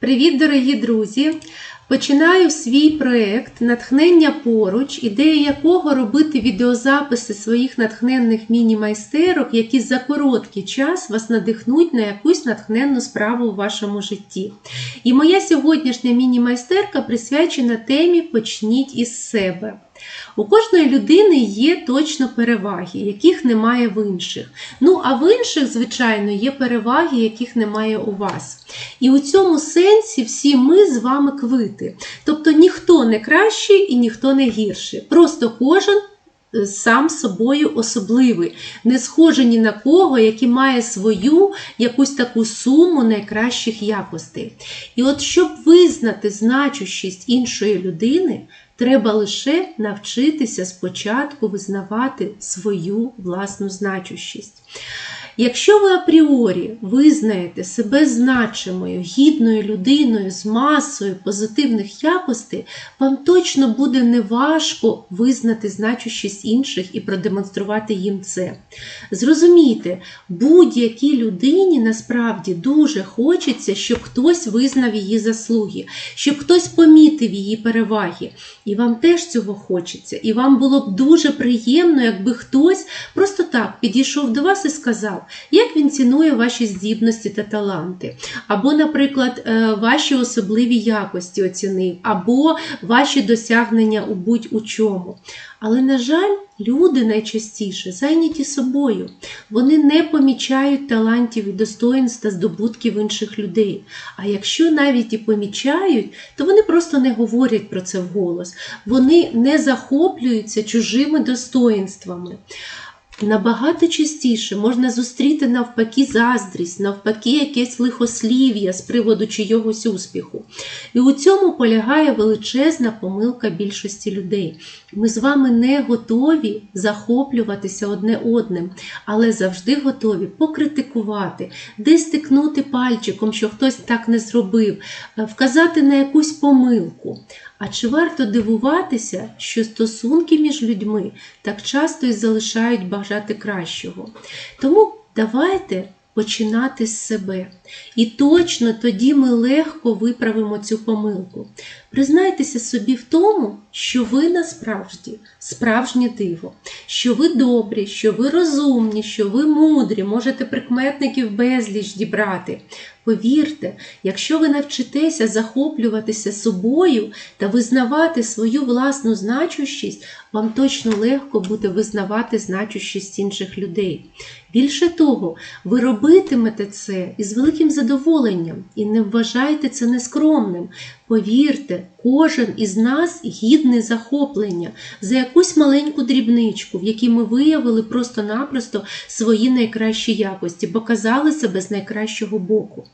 Привіт, дорогі друзі! Починаю свій проєкт Натхнення поруч, ідея якого робити відеозаписи своїх натхненних міні-майстерок, які за короткий час вас надихнуть на якусь натхненну справу у вашому житті. І моя сьогоднішня міні-майстерка присвячена темі Почніть із себе. У кожної людини є точно переваги, яких немає в інших. Ну, а в інших, звичайно, є переваги, яких немає у вас. І у цьому сенсі всі ми з вами квити. Тобто ніхто не кращий і ніхто не гірший. Просто кожен. Сам собою особливий, не схожий ні на кого, який має свою якусь таку суму найкращих якостей. І от щоб визнати значущість іншої людини, Треба лише навчитися спочатку визнавати свою власну значущість. Якщо ви апріорі визнаєте себе значимою, гідною людиною з масою позитивних якостей, вам точно буде неважко визнати значущість інших і продемонструвати їм це. Зрозумійте, будь-якій людині насправді дуже хочеться, щоб хтось визнав її заслуги, щоб хтось помітив її переваги. І вам теж цього хочеться. І вам було б дуже приємно, якби хтось просто так підійшов до вас і сказав, як він цінує ваші здібності та таланти, або, наприклад, е, ваші особливі якості оцінив, або ваші досягнення у будь-у чому. Але, на жаль, люди найчастіше зайняті собою. Вони не помічають талантів і достоїнств та здобутків інших людей. А якщо навіть і помічають, то вони просто не говорять про це вголос. Вони не захоплюються чужими достоїнствами. Набагато частіше можна зустріти навпаки заздрість, навпаки, якесь лихослів'я з приводу чийогось успіху. І у цьому полягає величезна помилка більшості людей. Ми з вами не готові захоплюватися одне одним, але завжди готові покритикувати, десь тикнути пальчиком, що хтось так не зробив, е, вказати на якусь помилку. А чи варто дивуватися, що стосунки між людьми так часто і залишають бажати кращого? Тому давайте починати з себе. І точно тоді ми легко виправимо цю помилку. Признайтеся собі в тому, що ви насправді справжнє диво, що ви добрі, що ви розумні, що ви мудрі, можете прикметників безліч дібрати. Повірте, якщо ви навчитеся захоплюватися собою та визнавати свою власну значущість, вам точно легко буде визнавати значущість інших людей. Більше того, ви робитимете це із великим задоволенням і не вважайте це нескромним. Повірте, кожен із нас гідний захоплення за якусь маленьку дрібничку, в якій ми виявили просто-напросто свої найкращі якості, показали себе з найкращого боку.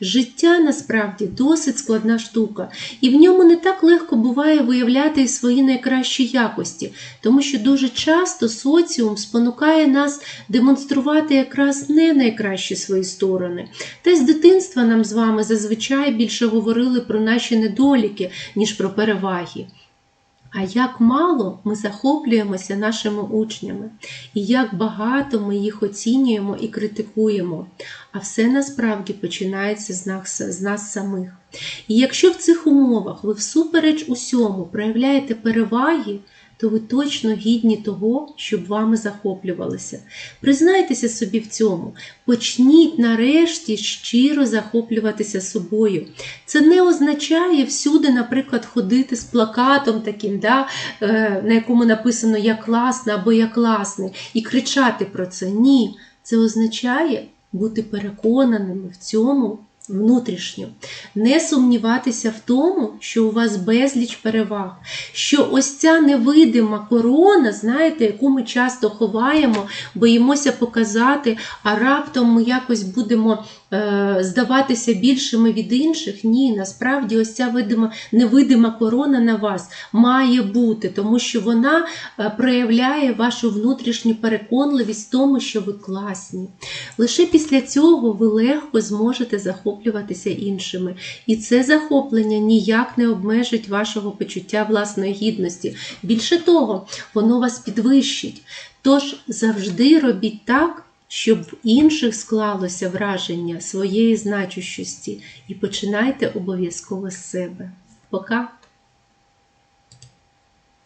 Життя насправді досить складна штука, і в ньому не так легко буває виявляти і свої найкращі якості, тому що дуже часто соціум спонукає нас демонструвати якраз не найкращі свої сторони. Та з дитинства нам з вами зазвичай більше говорили про наші недоліки, ніж про переваги. А як мало ми захоплюємося нашими учнями, і як багато ми їх оцінюємо і критикуємо. А все насправді починається з нас, з нас самих. І якщо в цих умовах ви всупереч усьому проявляєте переваги, то ви точно гідні того, щоб вами захоплювалися. Признайтеся собі в цьому, почніть нарешті щиро захоплюватися собою. Це не означає всюди, наприклад, ходити з плакатом таким, да, е, на якому написано Я класна або Я класний, і кричати про це. Ні, це означає бути переконаними в цьому внутрішньо, не сумніватися в тому, що у вас безліч переваг, що ось ця невидима корона, знаєте, яку ми часто ховаємо, боїмося показати, а раптом ми якось будемо е, здаватися більшими від інших. Ні, насправді ось ця видима, невидима корона на вас має бути, тому що вона е, проявляє вашу внутрішню переконливість в тому, що ви класні. Лише після цього ви легко зможете захоплюватися іншими. І це захоплення ніяк не обмежить вашого почуття власної гідності. Більше того, воно вас підвищить. Тож завжди робіть так, щоб в інших склалося враження своєї значущості, і починайте обов'язково з себе. Пока!